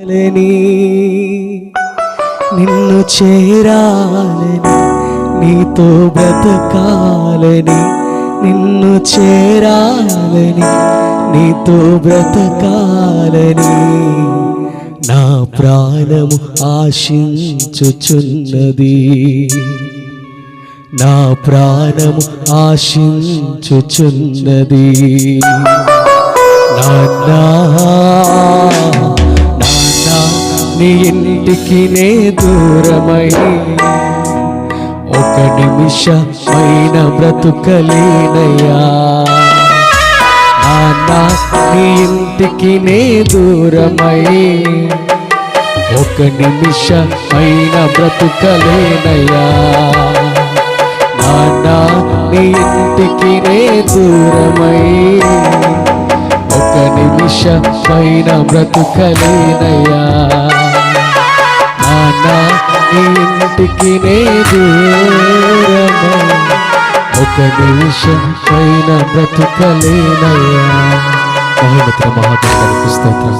చేరాలని నిన్ను చేరాలని నీతో బ్రతకాలని నిన్ను చేరాలని నీతో బ్రతకాలని నా ప్రాణము ఆశించుచున్నది. నా ప్రాణము ఆశించుచున్నది. నాన్నా నీ ఇంటికి నే దూరమై ఒక నిమిషమైన బ్రతుకలేనయ్యా. నాన్నా నీ ఇంటికి నే దూరమై ఒక నిమిషమైన బ్రతుకలేనయ్యా. నాన్నా నీ ఇంటికి నే దూరమై నిమిషమైన బ్రతుకలేనయ్యా. నానా ఇంటికి నే దూరమై. ఒక నిమిషం పైన బ్రతుకలేనయ్యా. మహిమత్ర మహాదేవునికి స్తోత్రం.